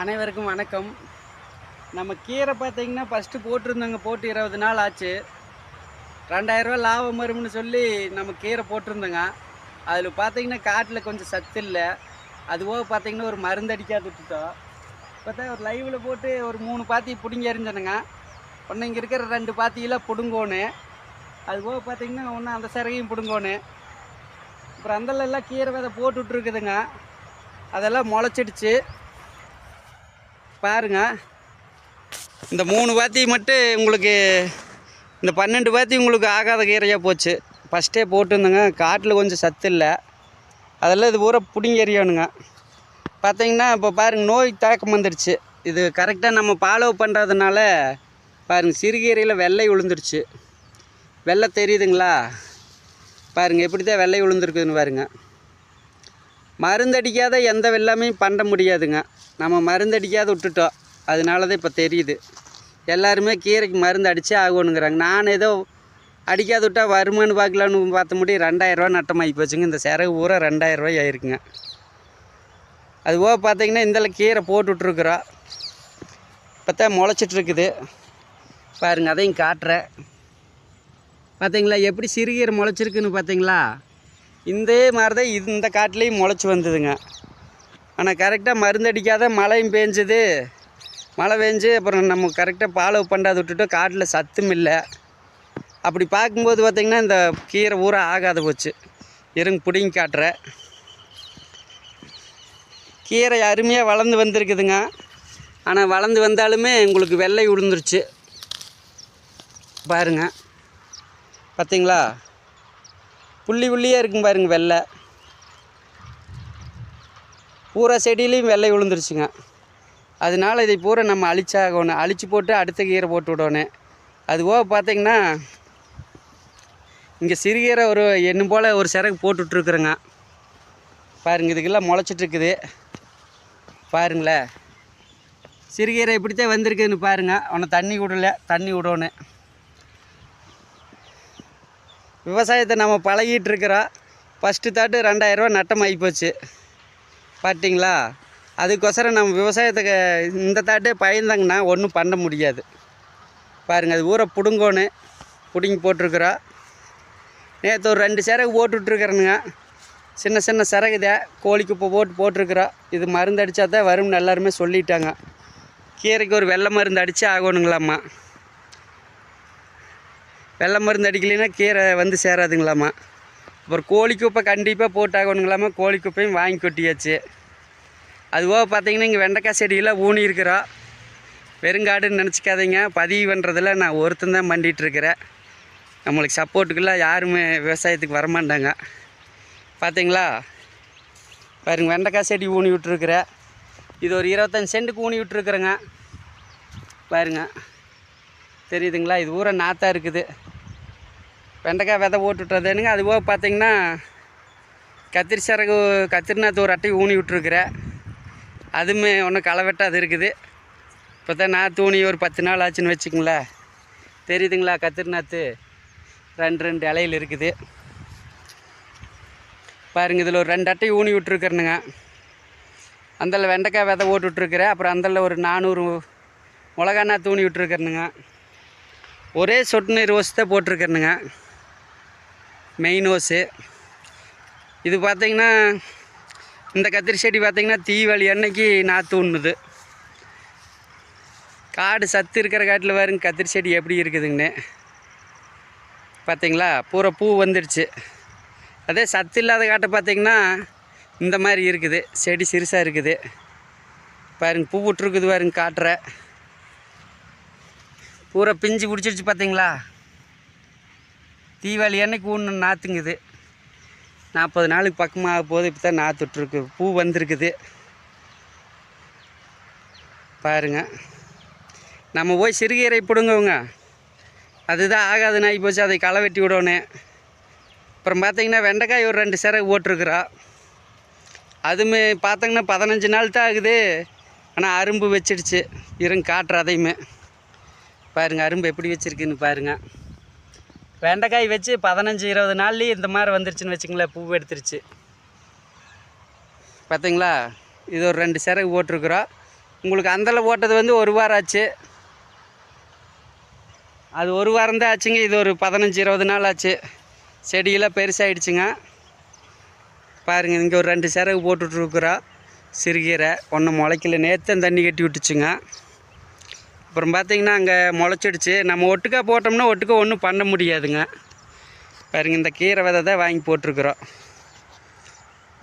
அனைவருக்கும் வணக்கம். நம்ம கீரை பார்த்தீங்கன்னா ஃபஸ்ட்டு போட்டிருந்தோங்க போட்டு இருபது நாள் ஆச்சு. ரெண்டாயிரரூவா லாபம் வரும்னு சொல்லி நம்ம கீரை போட்டிருந்தோங்க. அதில் பார்த்தீங்கன்னா காட்டில் கொஞ்சம் சத்து இல்லை. அதுபோக பார்த்தீங்கன்னா ஒரு மருந்து அடிக்காது விட்டுட்டோம். பார்த்தா ஒரு லைவில் போட்டு ஒரு மூணு பாத்தி பிடுங்கி எறிஞ்சனுங்க. ஒன்று இங்கே இருக்கிற ரெண்டு பாத்தியெல்லாம் பிடுங்கோன்னு. அதுபோக பார்த்தீங்கன்னா ஒன்று அந்த சிறகையும் பிடுங்கோன்னு. அப்புறம் அந்தலெல்லாம் கீரை விதை போட்டு விட்ருக்குதுங்க அதெல்லாம் முளைச்சிடுச்சு. பாருங்க. இந்த மூணு பாத்தி மட்டும் உங்களுக்கு இந்த பன்னெண்டு பாத்தி உங்களுக்கு ஆகாத கீரையாக போச்சு. ஃபஸ்ட்டே போட்டுருந்தேங்க. காட்டில் கொஞ்சம் சத்து இல்லை. அதெல்லாம் இது பூரா பிடுங்கி எறியணுங்க. பார்த்தீங்கன்னா இப்போ பாருங்கள் நோய் தாக்கம் வந்துடுச்சு இது கரெக்டாக நம்ம ஃபாலோ பண்ணுறதுனால பாருங்க சிறுகீரையில் வெள்ளை விழுந்துருச்சு வெள்ளை தெரியுதுங்களா? பாருங்கள் எப்படி தான் வெள்ளை விழுந்துருக்குதுன்னு பாருங்க. மருந்தடிக்காத எந்த வெள்ளாமையும் பண்ண முடியாதுங்க. நம்ம மருந்தடிக்காத விட்டுட்டோம். அதனால தான் இப்போ தெரியுது. எல்லாருமே கீரைக்கு மருந்து அடித்தே ஆகணுங்கிறாங்க. நான் ஏதோ அடிக்காத விட்டால் வருமானு பார்க்கலான்னு பார்த்த முடியும் ரெண்டாயிரரூவா நட்டமாகி போச்சுங்க. இந்த சிறகு பூரா ரெண்டாயிரரூவா ஆயிருக்குங்க. அதுபோக பார்த்திங்கன்னா இந்தல கீரை போட்டு விட்ருக்குறோம் இப்போ தான் முளைச்சிட்ருக்குது. பாருங்கள் அதையும் காட்டுறேன். பார்த்தீங்களா எப்படி சிறுகீரை முளைச்சிருக்குன்னு பார்த்தீங்களா இந்த மாதிரி தான் இந்த காட்டுலேயும் முளைச்சி வந்ததுங்க. ஆனால் கரெக்டாக மருந்தடிக்காத மழையும் பேஞ்சுது. மழை பெஞ்சு அப்புறம் நம்ம கரெக்டாக ஃபாலோ பண்ணாத விட்டுட்டு காட்டில் சத்தும் இல்லை. அப்படி பார்க்கும்போது பார்த்திங்கன்னா இந்த கீரை ஊரா ஆகாத போச்சு. இருங்க பிடிங்கி காட்டுறேன். கீரை அருமையாக வளர்ந்து வந்திருக்குதுங்க. ஆனால் வளர்ந்து வந்தாலுமே உங்களுக்கு வெள்ளை விழுந்துருச்சு பாருங்க. பார்த்திங்களா? புள்ளி புள்ளியாக இருக்கும் பாருங்கள் வெள்ளை. பூரா செடியிலையும் வெள்ளை விழுந்துருச்சுங்க. அதனால இதை பூரா நம்ம அழிச்சாகணும். அழிச்சு போட்டு அடுத்த கீரை போட்டு விடணும். அது போக பார்த்தீங்கன்னா இங்கே சிறுகீரை ஒரு எண்ணு போல் ஒரு சிறகு போட்டுட்ருக்குறேங்க. பாருங்கள் பாருங்க இதுக்கெல்லாம் முளைச்சிட்ருக்குது. பாருங்களேன் சிறுகீரை இப்படித்தான் வந்திருக்குதுன்னு பாருங்க. அவனை தண்ணி விடல தண்ணி விடணும். விவசாயத்தை நம்ம பழகிட்டு இருக்கிறோம் ஃபஸ்ட்டு தாட்டு ரெண்டாயிரரூவா நட்டம் ஆகிப்போச்சு பார்த்தீங்களா அதுக்கொசரம் நம்ம விவசாயத்துக்கு இந்த தாட்டே பயந்தாங்கன்னா ஒன்றும் பண்ண முடியாது. பாருங்கள் அது ஊரை பிடுங்கோன்னு பிடுங்கி போட்டிருக்குறோம் நேற்று ஒரு ரெண்டு சிறகு போட்டுட்ருக்குறேனுங்க சின்ன சின்ன சிறகுதை கோழிக்கு இப்போ போட்டு போட்டிருக்குறோம் இது மருந்து அடித்தா தான் வரும்னு எல்லாருமே சொல்லிட்டாங்க. கீரைக்கு ஒரு வெள்ளை மருந்து அடித்து ஆகணுங்களாம்மா. வெள்ளை மருந்து அடிக்கலைன்னா கீரை வந்து சேராதுங்களாம்மா. அப்புறம் கோழி குப்பை கண்டிப்பாக போட்டாகணுங்களாம்மா கோழி குப்பையும் வாங்கி கொட்டியாச்சு. அதுபோக பார்த்தீங்கன்னா இங்கே வெண்டைக்காய் செடியெல்லாம் ஊனி இருக்கிறோம் வெறுங்காடுன்னு நினச்சிக்காதீங்க பதிவு பண்ணுறதுல நான் ஒருத்தன் தான் பண்ணிகிட்ருக்கிறேன் நம்மளுக்கு சப்போர்ட்டுக்கெல்லாம் யாருமே விவசாயத்துக்கு வரமாட்டாங்க. பார்த்தீங்களா? பாருங்க வெண்டைக்காய் செடி ஊனி விட்டுருக்குறேன் இது ஒரு இருபத்தஞ்சி சென்ட்டுக்கு ஊனி விட்டுருக்குறேங்க. பாருங்க. தெரியுதுங்களா? இது ஊரை நாத்தாக இருக்குது. வெண்டைக்காய் விதை போட்டுவிட்றதுனுங்க அது போக பார்த்திங்கன்னா கத்திரி சரகு கத்திரிநாத்து ஒரு அட்டை ஊனி விட்ருக்குறேன் அதுவுமே ஒன்றும் களை வெட்டாது இருக்குது. இப்போ தான் நான் தூணி ஒரு பத்து நாள் ஆச்சுன்னு வச்சுக்கங்களேன். தெரியுதுங்களா கத்திரிநாத்து ரெண்டு ரெண்டு இலையில் இருக்குது. பாருங்கள் இதில் ஒரு ரெண்டு அட்டை ஊனி விட்ருக்குறேனுங்க அந்தல வெண்டைக்காய் விதை போட்டு விட்ருக்குறேன் அப்புறம் அந்தல ஒரு நானூறு மிளகா தூணி ஊனி விட்ருக்குறேனுங்க ஒரே சொட்டு நீர் ஓசு தான் மெயின் ஓஸு இது பார்த்தீங்கன்னா இந்த கத்திரி செடி பார்த்திங்கன்னா தீவாளி அன்னைக்கு நாற்று உண்ணுது. காடு சத்து இருக்கிற காட்டில் பாருங்க கத்திரி செடி எப்படி இருக்குதுங்கன்னு பார்த்திங்களா பூரா பூ வந்துடுச்சு அதே சத்து இல்லாத காட்டை பார்த்தீங்கன்னா இந்த மாதிரி இருக்குது. செடி சிறுசாக இருக்குது. பாருங்க பூ விட்ருக்குது பாருங்க காட்டுற. பூரா பிஞ்சு பிடிச்சிருச்சு பார்த்திங்களா தீபாவளி அன்னைக்கு ஒன்று நாற்றுங்குது நாற்பது நாளுக்கு பக்கமாக போகுது இப்போ தான் நாற்றுட்ருக்கு பூ வந்திருக்குது. பாருங்க. நம்ம போய் சிறுகீரை பிடுங்கவுங்க. அதுதான் ஆகாதுன்னு நாய் போச்சு அதை களை வெட்டி விடணும் அப்புறம் பார்த்தீங்கன்னா வெண்டைக்காய் ஒரு ரெண்டு சிறகு போட்டிருக்குறோம் அதுமே பார்த்தீங்கன்னா பதினஞ்சு நாள் தான் ஆகுது. ஆனால் அரும்பு வச்சிடுச்சு. இருங்க காட்டுற அதையுமே. பாருங்கள் அரும்பு எப்படி வச்சுருக்குன்னு பாருங்கள் வெண்டைக்காய் வச்சு பதினஞ்சு இருபது நாள்லேயே இந்த மாதிரி வந்துருச்சுன்னு வச்சுங்களேன் பூ எடுத்துருச்சு. பார்த்தீங்களா இது ஒரு ரெண்டு சிறகு போட்டிருக்குறோம். உங்களுக்கு அந்தளவு போட்டது வந்து ஒரு வாரம் ஆச்சு. அது ஒரு வாரம் தான் ஆச்சுங்க. இது ஒரு பதினஞ்சு இருபது நாள் ஆச்சு. செடியெல்லாம் பெருசாகிடுச்சுங்க பாருங்கள் இங்கே ஒரு ரெண்டு சிறகு போட்டுட்ருக்குறோம் சிறுகீரை ஒன்றும் முளைக்கல. நேற்று தண்ணி கட்டி விட்டுச்சுங்க. அப்புறம் பார்த்திங்கன்னா அங்கே முளைச்சிடுச்சு. நம்ம ஒட்டுக்கா போட்டோம்னா ஒட்டுக்கா ஒன்றும் பண்ண முடியாதுங்க. பாருங்க இந்த கீரை விதை தான் வாங்கி போட்டிருக்குறோம்.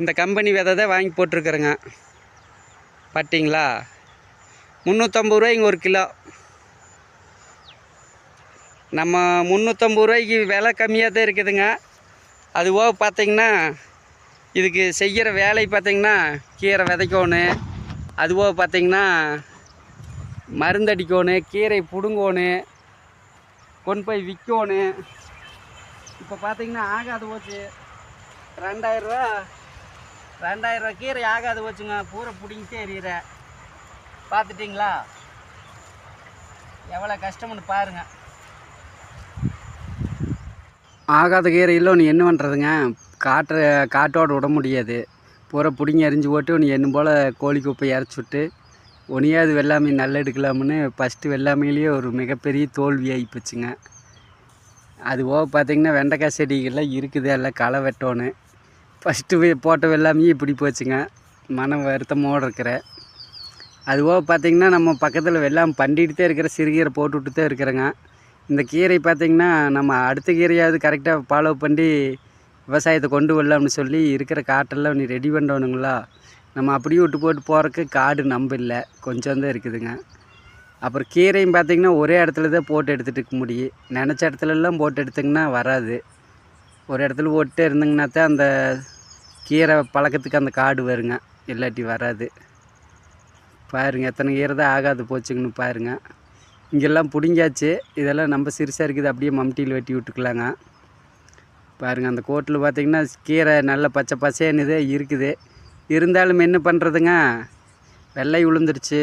இந்த கம்பெனி விதை தான் வாங்கி போட்டிருக்குறேங்க. பட்டிங்களா முந்நூற்றம்பது ரூபாய்ங்க ஒரு கிலோ. நம்ம முந்நூற்றம்பது ரூபாய்க்கு விலை கம்மியாக தான் இருக்குதுங்க. அதுபோக பார்த்திங்கன்னா இதுக்கு செய்கிற வேலை பார்த்திங்கன்னா கீரை விதைக்கணும் அதுபோக பார்த்திங்கன்னா மருந்தடிக்கணும் கீரை பிடுங்கணும் கொண்டு போய் விற்கணும் இப்போ பார்த்தீங்கன்னா ஆகாது போச்சு. ரெண்டாயிரரூவா ரெண்டாயிரரூவா கீரை ஆகாது போச்சுங்க. பூரை பிடிங்கிட்டே எறிகிற பார்த்துட்டிங்களா எவ்வளோ கஷ்டம்னு பாருங்கள் ஆகாத கீரை இல்லை ஒன்று என்ன பண்ணுறதுங்க காற்றை காட்டோடு விட முடியாது. பூரா பிடிங்கி எரிஞ்சு போட்டு ஒன்று என்ன போல் கோழி குப்பை இறச்சி விட்டு ஒனியாவது வெள்ளாமை நல்லா எடுக்கலாம்னு ஃபஸ்ட்டு வெள்ளாமையிலேயே ஒரு மிகப்பெரிய தோல்வி ஆகிப்போச்சுங்க அது போக பார்த்திங்கன்னா வெண்டைக்காய் செடிகள்லாம் இருக்குது எல்லாம் களை வெட்டோன்னு ஃபஸ்ட்டு போட்ட வெள்ளாமையும் இப்படி போச்சுங்க. மனம் வருத்தமோடு இருக்கிற. அது போக பார்த்திங்கன்னா நம்ம பக்கத்தில் வெள்ளாமை பண்ணிட்டு தான் இருக்கிற சிறுகீரை போட்டுவிட்டு தான் இருக்கிறேங்க. இந்த கீரை பார்த்திங்கன்னா நம்ம அடுத்த கீரையாவது கரெக்டாக ஃபாலோ பண்ணி விவசாயத்தை கொண்டு வரலாம்னு சொல்லி இருக்கிற காட்டெல்லாம் நீ ரெடி பண்ணணுங்களா நம்ம அப்படியே விட்டு போட்டு போகிறக்கு காடு நம்ப இல்லை. கொஞ்சம் தான் இருக்குதுங்க. அப்புறம் கீரையும் பார்த்திங்கன்னா ஒரே இடத்துல தான் போட்டு எடுத்துகிட்டு இருக்க முடியும். நினச்ச இடத்துலலாம் போட்டு எடுத்திங்கன்னா வராது. ஒரு இடத்துல போட்டு இருந்திங்கன்னா தான் அந்த கீரை பழக்கத்துக்கு அந்த காடு வருங்க. இல்லாட்டி வராது. பாருங்க எத்தனை கீரை தான் ஆகாது போச்சுங்கன்னு பாருங்க. இங்கெல்லாம் பிடுங்கியாச்சு. இதெல்லாம் நம்ம சிறுசாக இருக்குது அப்படியே மம்டியில் வெட்டி விட்டுக்கலாங்க. பாருங்கள் அந்த கோட்டில் பார்த்திங்கன்னா கீரை நல்ல பச்சை பசேன்னு இருக்குது. இருந்தாலும் என்ன பண்ணுறதுங்க வெள்ளை விழுந்துருச்சு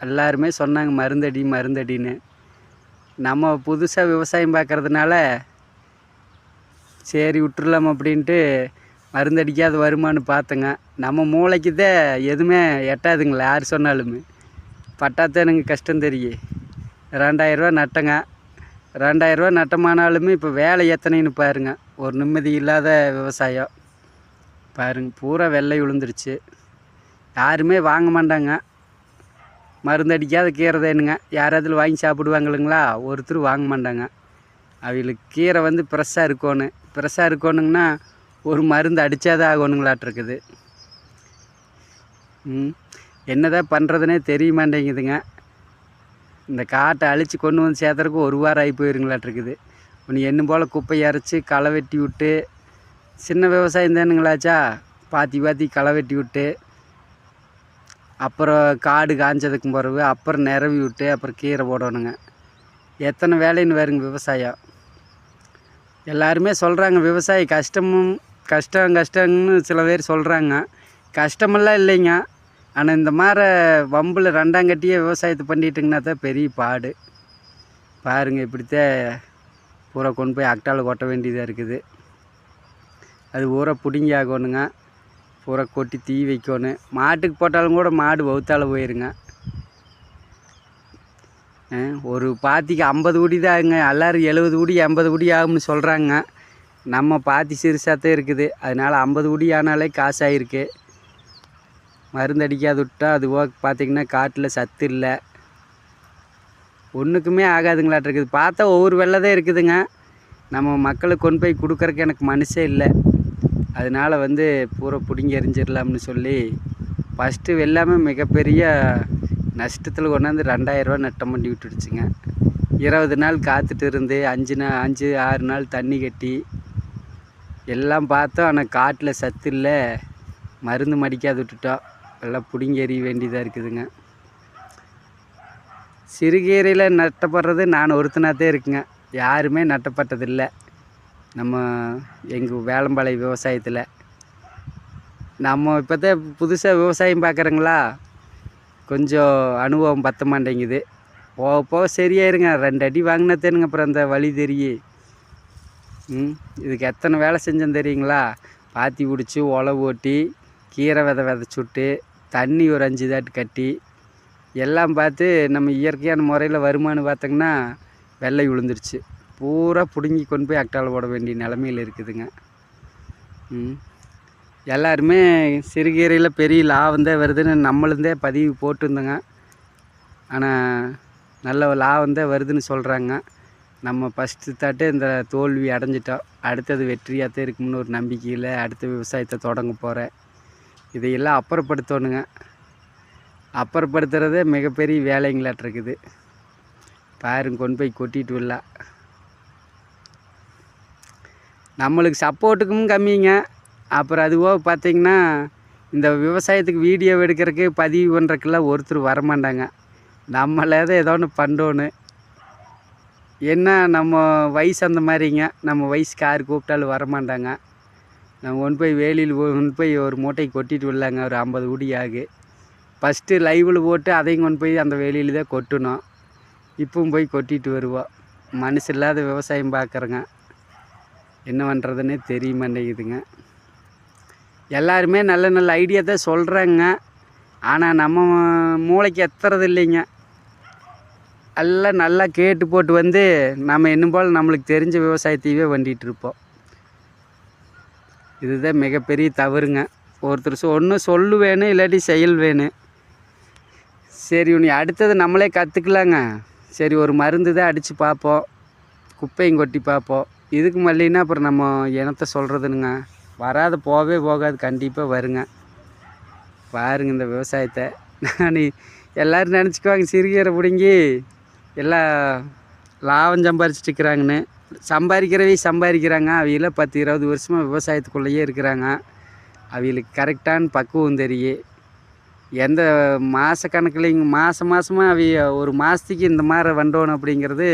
எல்லாருமே சொன்னாங்க மருந்தடி மருந்தடின்னு. நம்ம புதுசாக விவசாயம் பார்க்குறதுனால சரி விட்டுறலாம் அப்படின்ட்டு மருந்தடிக்காத வருமானு பார்த்தேங்க. நம்ம மூளைக்கு தான் எதுவுமே எட்டாதுங்களா யார் சொன்னாலுமே. பட்டாத்தான் எனக்கு கஷ்டம் தெரியும் ரெண்டாயிரரூவா நட்டங்க. ரெண்டாயிரரூவா நட்டமானாலுமே இப்போ வேலை எத்தனைன்னு பாருங்க. ஒரு நிம்மதி இல்லாத விவசாயம். பாருங்க பூரா வெள்ளை விழுந்துருச்சு. யாருமே வாங்க மாட்டாங்க. மருந்து அடிக்காத கீரை தானுங்க யாராவது வாங்கி சாப்பிடுவாங்களுங்களா? ஒருத்தர் வாங்க மாட்டாங்க. அவங்களுக்கு கீரை வந்து ஃப்ரெஷ்ஷாக இருக்கணும் ஃப்ரெஷ்ஷாக இருக்கணுங்கன்னா ஒரு மருந்து அடித்தாதான் ஆகணுங்களாட்டிருக்குது ம் என்னதான் பண்ணுறதுனே தெரிய மாட்டேங்குதுங்க. இந்த காட்டை அழித்து கொண்டு வந்து சேர்த்துறதுக்கு ஒரு வாரம் ஆகி போயிருங்களாட்டிருக்குது ஒன்று என்ன போல் குப்பையை அரைச்சி களை வெட்டி விட்டு சின்ன விவசாயம் தானுங்களாச்சா? பாத்தி பாத்தி களை வெட்டி விட்டு அப்புறம் காடு காஞ்சதுக்கும் பிறகு அப்புறம் நிரவி விட்டு அப்புறம் கீரை போடணுங்க. எத்தனை வேலைன்னு வருங்க விவசாயம். எல்லாருமே சொல்கிறாங்க விவசாயி கஷ்டமும் கஷ்டம் கஷ்டம்னு சில பேர் சொல்கிறாங்க கஷ்டமெல்லாம் இல்லைங்க. ஆனால் இந்த மாதிரி வம்பில் ரெண்டாங்கட்டியே விவசாயத்தை பண்ணிட்டுங்கன்னா தான் பெரிய பாடு. பாருங்கள் இப்படித்தான் பூரா கொண்டு போய் அக்டாவில் கொட்ட வேண்டியதாக இருக்குது. அது பூரா பிடுங்கி ஆகணுங்க பூரா கொட்டி தீ வைக்கணும் மாட்டுக்கு போட்டாலும் கூட மாடு வவுத்தால போயிருங்க. ஒரு பாத்திக்கு ஐம்பது குடி தான் ஆகுங்க எல்லோரும் எழுபது குடி எண்பது குடி ஆகும்னு சொல்கிறாங்க நம்ம பாத்தி சிறுசாக தான் இருக்குது. அதனால் ஐம்பது குடி ஆனாலே காசாயிருக்கு. மருந்தடிக்காது மருந்து அடிக்காது அது போக பார்த்திங்கன்னா காட்டில் சத்து இல்லை. ஒன்றுக்குமே ஆகாதுங்களாட்டு இருக்குது பார்த்தா ஒவ்வொரு வெள்ளை தான் இருக்குதுங்க. நம்ம மக்களுக்கு கொண்டு போய் கொடுக்குறக்கு எனக்கு மனசே இல்லை. அதனால் வந்து பூரா பிடுங்கி எறிஞ்சிடலாம்னு சொல்லி ஃபஸ்ட்டு வெள்ளாமை மிகப்பெரிய நஷ்டத்தில் கொண்டாந்து ரெண்டாயிரரூவா நட்டம் பண்ணி விட்டுடுச்சுங்க. இருபது நாள் காத்துட்டு இருந்து அஞ்சு நாள் அஞ்சு ஆறு நாள் தண்ணி கட்டி எல்லாம் பார்த்தோம். ஆனால் காட்டில் சத்து இல்லை. மருந்து மடிக்காது விட்டுட்டோம். எல்லாம் பிடுங்கி எறிய வேண்டியதாக இருக்குதுங்க. சிறுகீரையில் நட்டப்படுறது நான் ஒருத்தனாகத்தே இருக்குங்க. யாருமே நட்டப்பட்டதில்லை. நம்ம எங்கள் வேளம்பாளைய விவசாயத்தில். நம்ம இப்போ தான் புதுசாக விவசாயம் பார்க்குறங்களா? கொஞ்சம் அனுபவம் பத்த மாட்டேங்குது. போக போக சரியாயிருங்க. ரெண்டு அடி வாங்கினத்தேனுங்க அப்புறம் அந்த வழி தெரியும் ம் இதுக்கு எத்தனை வேலை செஞ்சேன் தெரியுங்களா? பாத்தி பிடிச்சி ஒலை ஓட்டி கீரை விதை விதைச்சி தண்ணி ஒரு அஞ்சு தாட்டு கட்டி எல்லாம் பார்த்து நம்ம இயற்கையான முறையில் வருமானம் பார்த்தோங்கன்னா வெள்ளை விழுந்துருச்சு. பூரா பிடுங்கி கொண்டு போய் அக்டால போட வேண்டிய நிலமையில் இருக்குதுங்க. எல்லாருமே சிறுகீரையில் பெரிய லாபம் தான் வருதுன்னு நம்மளுந்தே பதிவு போட்டிருந்தோங்க. ஆனால் நல்ல லாபம் தான் வருதுன்னு சொல்கிறாங்க நம்ம ஃபஸ்ட்டு தாட்டு இந்த தோல்வி அடைஞ்சிட்டோம். அடுத்தது வெற்றியாக தான் இருக்கும்னு ஒரு நம்பிக்கையில் அடுத்த விவசாயத்தை தொடங்க போகிறேன் இதையெல்லாம் அப்புறப்படுத்தணுங்க. அப்புறப்படுத்துகிறதே மிகப்பெரிய வேலைங்களாட்டிருக்குது. பாருங்க கொண்டு போய் கொட்டிட்டு விடலாம் நம்மளுக்கு சப்போர்ட்டுக்கும் கம்மிங்க. அப்புறம் அதுபோக பார்த்தீங்கன்னா இந்த விவசாயத்துக்கு வீடியோ எடுக்கிறதுக்கு பதிவு பண்ணுறக்கெல்லாம் ஒருத்தர் வரமாட்டாங்க. நம்மளே தான் ஏதோ ஒன்று பண்ணணும் என்ன நம்ம வயசு அந்த மாதிரிங்க. நம்ம வயசுக்கு யார் கூப்பிட்டாலும் வரமாட்டாங்க. நம்ம கொண்டு போய் வேலியில் கொண்டு போய் ஒரு மூட்டை கொட்டிட்டு விடலாங்க. ஒரு ஐம்பது குடி ஆகு. ஃபஸ்ட்டு லைவில் போட்டு அதையும் கொண்டு போய் அந்த வேலியில் தான் கொட்டணும். இப்பவும் போய் கொட்டிட்டு வருவோம். மனசு இல்லாத விவசாயம் பார்க்குறேங்க. என்ன பண்ணுறதுன்னே தெரிய மாட்டேங்குதுங்க. எல்லாருமே நல்ல நல்ல ஐடியா தான் சொல்கிறாங்க ஆனால் நம்ம மூளைக்கு எத்துறது இல்லைங்க. எல்லாம் நல்லா கேட்டு போட்டு வந்து நம்ம என்னும் போல் நம்மளுக்கு தெரிஞ்ச விவசாயத்தையவே வண்டிகிட்டு இருப்போம். இதுதான் மிகப்பெரிய தவறுங்க. ஒருத்தர் சொ ஒன்று சொல்லு வேணும் இல்லாட்டி செயல் வேணும் சரி உனி அடுத்தது நம்மளே கற்றுக்கலாங்க சரி ஒரு மருந்து தான் அடித்து பார்ப்போம். குப்பையும் கொட்டி பார்ப்போம். இதுக்கு மல்லின்னா அப்புறம் நம்ம இனத்தை சொல்கிறதுனுங்க வராது போகவே போகாது. கண்டிப்பாக வருங்க. பாருங்க இந்த விவசாயத்தை. நான் எல்லோரும் நினச்சிக்குவாங்க சிறுகீரை பிடுங்கி எல்லாம் லாபம் சம்பாரிச்சிட்டு இருக்கிறாங்கன்னு சம்பாதிக்கிறவே சம்பாதிக்கிறாங்க. அவையில பத்து இருபது வருஷமாக விவசாயத்துக்குள்ளேயே இருக்கிறாங்க. அவங்களுக்கு கரெக்டான பக்குவம் தெரியும் எந்த மாத கணக்குலைங்க மாதம் மாதமாக அவைய ஒரு மாதத்துக்கு இந்த மாதிரி வண்டோணும் அப்படிங்கிறது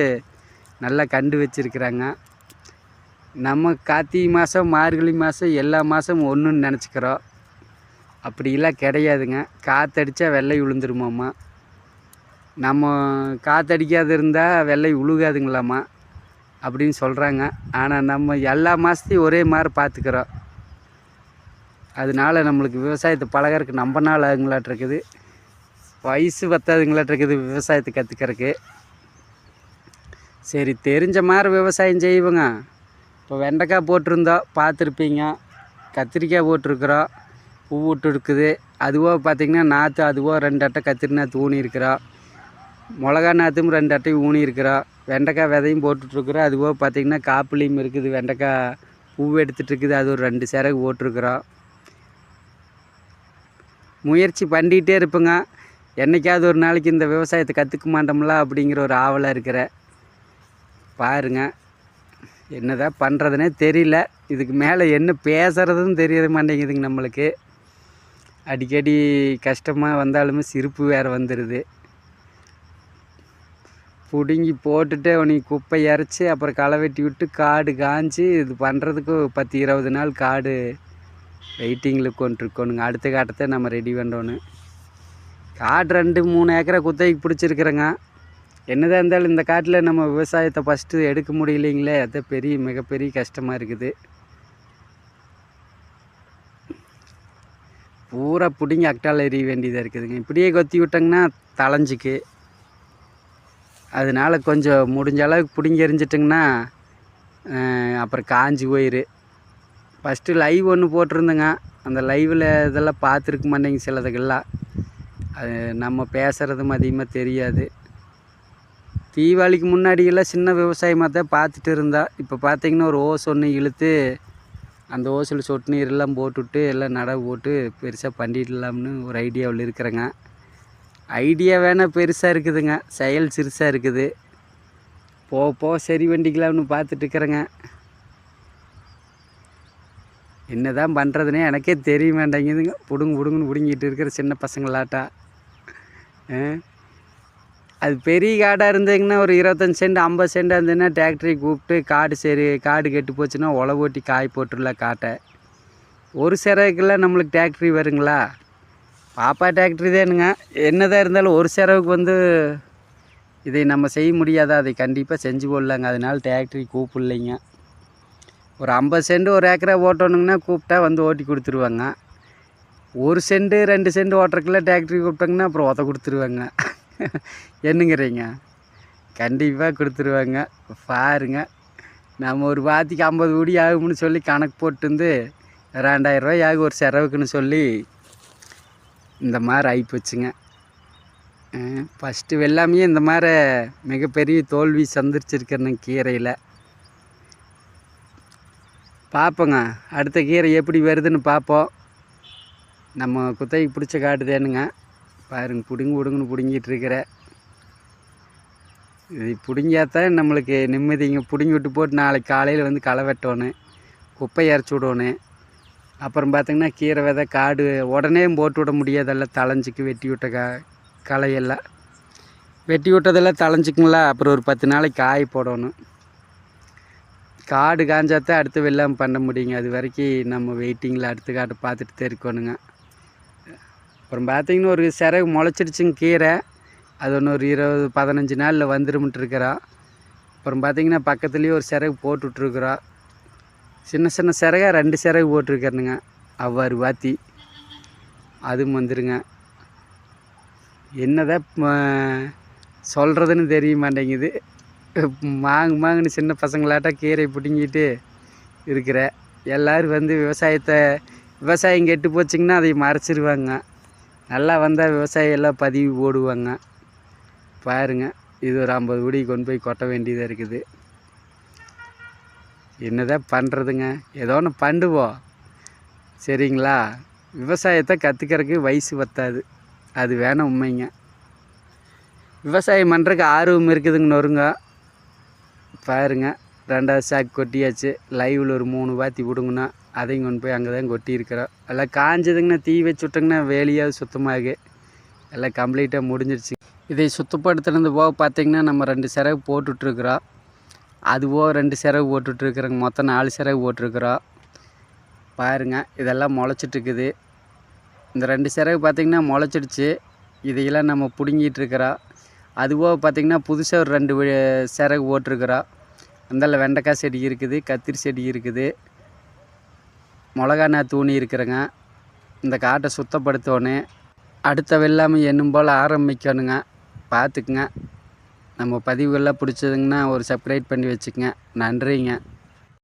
நல்லா கண்டு வச்சுருக்குறாங்க. நம்ம கார்த்திகை மாதம் மார்கழி மாதம் எல்லா மாதமும் ஒன்றுன்னு நினச்சிக்கிறோம். அப்படிலாம் கிடையாதுங்க. காற்றடிச்சா வெள்ளை விழுந்துருமாம்மா. நம்ம காற்றடிக்காது இருந்தால் வெள்ளை உழுகாதுங்களாம்மா அப்படின்னு சொல்கிறாங்க ஆனால் நம்ம எல்லா மாதத்தையும் ஒரே மாதிரி பார்த்துக்கிறோம். அதனால நம்மளுக்கு விவசாயத்தை பழகறதுக்கு நம்ம நாள் ஆகுங்களாட்டு இருக்குது. வயசு பத்தாதுங்களாட்டு இருக்குது விவசாயத்தை கற்றுக்கறக்கு சரி தெரிஞ்ச மாதிரி விவசாயம் செய்வோங்க. இப்போ வெண்டைக்காய் போட்டிருந்தோம் பார்த்துருப்பீங்க. கத்திரிக்காய் போட்டிருக்குறோம். பூ விட்டு இருக்குது அதுவோ பார்த்திங்கன்னா நாற்று அதுவோ ரெண்டு அட்டை கத்திரி நாற்று ஊனி இருக்கிறோம் மிளகா நாற்றும் ரெண்டு அட்டையும் ஊனி இருக்கிறோம் வெண்டைக்காய் விதையும் போட்டுட்ருக்குறோம். அதுவோ பார்த்திங்கன்னா காப்புலையும் இருக்குது. வெண்டைக்காய் பூ எடுத்துகிட்ருக்குது அது ஒரு ரெண்டு சிறகு போட்டிருக்குறோம். முயற்சி பண்ணிகிட்டே இருப்பேங்க. என்னைக்காவது ஒரு நாளைக்கு இந்த விவசாயத்தை கற்றுக்க மாட்டோம்ல அப்படிங்கிற ஒரு ஆவலாக இருக்கிற. பாருங்க. என்னதான் பண்ணுறதுனே தெரியல. இதுக்கு மேலே என்ன பேசுகிறதுன்னு தெரிய மாட்டேங்குதுங்க நம்மளுக்கு. அடிக்கடி கஷ்டமாக வந்தாலுமே சிரிப்பு வேறு வந்துடுது பிடுங்கி போட்டுட்டு உனக்கு குப்பை இறச்சி அப்புறம் களை வெட்டி விட்டு காடு காய்ஞ்சி இது பண்ணுறதுக்கு பத்து இருபது நாள் காடு வெயிட்டிங்கில் கொண்டிருக்கணுங்க. அடுத்த காட்டத்தை நம்ம ரெடி பண்ணணும் காடு ரெண்டு மூணு ஏக்கரை குத்தகைக்கு பிடிச்சிருக்குறேங்க. என்னதான் இருந்தாலும் இந்த காட்டில் நம்ம விவசாயத்தை ஃபஸ்ட்டு எடுக்க முடியலைங்களே அது பெரிய மிகப்பெரிய கஷ்டமாக இருக்குது. பூரா பிடிங்கி அக்டால் எறிய வேண்டியதாக இருக்குதுங்க. இப்படியே கொத்தி விட்டோங்கன்னா தலைஞ்சிக்கு அதனால் கொஞ்சம் முடிஞ்ச அளவுக்கு பிடுங்கி எறிஞ்சிட்டிங்கன்னா அப்புறம் காஞ்சி போயிரு. ஃபஸ்ட்டு லைவ் ஒன்று போட்டிருந்தேங்க. அந்த லைவில் இதெல்லாம் பார்த்துருக்க மாட்டேங்க சிலதுக்கெல்லாம் அது நம்ம பேசுகிறதும் அதிகமாக தெரியாது. தீபாவளிக்கு முன்னாடியெல்லாம் சின்ன விவசாயமாக தான் பார்த்துட்டு இருந்தா. இப்போ பார்த்தீங்கன்னா ஒரு ஓஸ் ஒன்று இழுத்து அந்த ஓசில் சொட்டு நீரெல்லாம் போட்டுவிட்டு எல்லாம் நடவு போட்டு பெருசாக பண்ணிடலாம்னு ஒரு ஐடியாவில் இருக்கிறேங்க. ஐடியா வேணால் பெருசாக இருக்குதுங்க. செயல் சிறுசாக இருக்குது. போக போக சரி பண்ணிக்கலாம்னு பார்த்துட்டு இருக்கிறேங்க. என்ன தான் பண்ணுறதுனே எனக்கே தெரிய மாட்டேங்குதுங்க. பிடுங்கு பிடுங்குன்னு பிடுங்கிட்டு இருக்கிற சின்ன பசங்களாட்டா. ஆ? அது பெரிய காடாக இருந்ததுங்கன்னா ஒரு இருபத்தஞ்சி சென்ட் ஐம்பது சென்ட் இருந்ததுன்னா டிராக்டரை கூப்பிட்டு காடு சரி காடு கெட்டு போச்சுன்னா உழவு ஓட்டி காய் போட்டுடலாம் காட்டை. ஒரு சிறகுக்கெல்லாம் நம்மளுக்கு டிராக்டரி வருங்களா? பாப்பா டிராக்டரி தானுங்க என்னதான் இருந்தாலும் ஒரு சிறவுக்கு வந்து இதை நம்ம செய்ய முடியாதா? அதை கண்டிப்பாக செஞ்சு போடலாங்க. அதனால டிராக்டரி கூப்பிடலைங்க. ஒரு ஐம்பது சென்ட் ஒரு ஏக்கரா ஓட்டணுங்கன்னா கூப்பிட்டா வந்து ஓட்டி கொடுத்துருவாங்க. ஒரு சென்ட் ரெண்டு சென்ட் ஓட்டுறக்குள்ள டிராக்டரி கூப்பிட்டாங்கன்னா அப்புறம் ஒத்த கொடுத்துருவாங்க. என்னங்கிறீங்க? கண்டிப்பாக கொடுத்துருவாங்க. பாருங்க. நம்ம ஒரு வாத்திக்கு ஐம்பது கோடி ஆகும்னு சொல்லி கணக்கு போட்டுருந்து ரெண்டாயிரரூவாய் ஆகும் ஒரு செலவுக்குன்னு சொல்லி இந்த மாதிரி ஆகிப்போச்சுங்க ஃபஸ்ட்டு வெள்ளாமையே இந்த மாதிரி மிகப்பெரிய தோல்வி சந்திச்சிருக்கிறேன் கீரையில். பார்ப்போங்க அடுத்த கீரை எப்படி வருதுன்னு பார்ப்போம் நம்ம குத்தகைக்கு பிடிச்ச காட்டுதேனுங்க பாருங்க பிடுங்கு பிடுங்குன்னு பிடுங்கிட்டு இருக்கிற இது பிடுங்கியாத்தான் நம்மளுக்கு நிம்மதிங்க பிடுங்கி விட்டு போட்டு நாளைக்கு காலையில் வந்து களை வெட்டணும் குப்பை இறச்சி விடணும் அப்புறம் பார்த்திங்கன்னா கீரை விதை காடு உடனே போட்டு விட முடியாதெல்லாம் தளைஞ்சிக்கு வெட்டி விட்ட கா களையெல்லாம். வெட்டி விட்டதெல்லாம் தளைஞ்சிக்குங்களா அப்புறம் ஒரு பத்து நாளைக்கு காய போடணும் காடு காஞ்சாத்தான் அடுத்து வெள்ளாமை பண்ண முடியுங்க. அது வரைக்கும் நம்ம வெயிட்டிங்கில் அடுத்த காட்டை பார்த்துட்டு தான் அப்புறம் பார்த்திங்கன்னா ஒரு சிறகு முளைச்சிருச்சுங்க கீரை. அது ஒன்று ஒரு இருபது பதினஞ்சு நாளில் வந்துருமிட்டுருக்கிறோம் அப்புறம் பார்த்திங்கன்னா பக்கத்துலேயே ஒரு சிறகு போட்டு விட்ருக்குறோம் சின்ன சின்ன சிறகாக ரெண்டு சிறகு போட்டிருக்கிறனுங்க. அவ்வாறு வாத்தி. அதுவும் வந்துருங்க. என்னதான் சொல்கிறதுன்னு தெரிய மாட்டேங்குது. மாங்கு மாங்குன்னு சின்ன பசங்களாட்ட கீரை பிடுங்கிட்டு இருக்கிற. எல்லோரும் வந்து விவசாயத்தை விவசாயம் கெட்டு போச்சுங்கன்னா அதை மறைச்சிருவாங்க. நல்லா வந்தால் விவசாயியெல்லாம் பதிவு போடுவாங்க. பாருங்க இது ஒரு ஐம்பது கோடி கொண்டு போய் கொட்ட வேண்டியதாக இருக்குது. என்னதான் பண்ணுறதுங்க ஏதோ ஒன்று பண்ணுவோம் சரிங்களா? விவசாயத்தை கற்றுக்கிறதுக்கு வயசு பத்தாது. அது வேணும் உண்மைங்க. விவசாயம் பண்ணுறதுக்கு ஆர்வம் இருக்குதுங்க நொறுங்க. பாருங்க ரெண்டாவது சாக்கு கொட்டியாச்சு. லைவில் ஒரு மூணு பாத்தி விடுங்கண்ணா அதையும் கொண்டு போய் அங்கே தான் கொட்டி இருக்கிறோம் எல்லாம் காஞ்சதுங்கன்னா தீ வச்சு விட்டோங்கன்னா வேலையாவது சுத்தமாக எல்லாம் கம்ப்ளீட்டாக முடிஞ்சிருச்சு. இதை சுத்தப்படுத்துனது போக பார்த்தீங்கன்னா நம்ம ரெண்டு சிறகு போட்டுட்ருக்குறோம். அதுவோ ரெண்டு சிறகு போட்டுட்ருக்குறோங்க மொத்தம் நாலு சிறகு போட்டிருக்குறோம். பாருங்க இதெல்லாம் முளைச்சிட்ருக்குது. இந்த ரெண்டு சிறகு பார்த்திங்கன்னா முளைச்சிடுச்சு. இதையெல்லாம் நம்ம பிடுங்கிட்டுருக்குறோம் அதுவோ பார்த்திங்கன்னா புதுசாக ஒரு ரெண்டு சிறகு போட்டிருக்குறோம். அந்தால வெண்டைக்காய் செடி இருக்குது கத்திரி செடி இருக்குது. மிளகா தூணி இருக்கிறேங்க. இந்த காட்டை சுத்தப்படுத்தோன்னு அடுத்த வெள்ளாமை என்னும் போல் ஆரம்பிக்கணுங்க. பார்த்துக்குங்க. நம்ம பதிவுகள்லாம் பிடிச்சதுங்கன்னா ஒரு சப்ஸ்கிரைப் பண்ணி வச்சுக்கங்க. நன்றிங்க.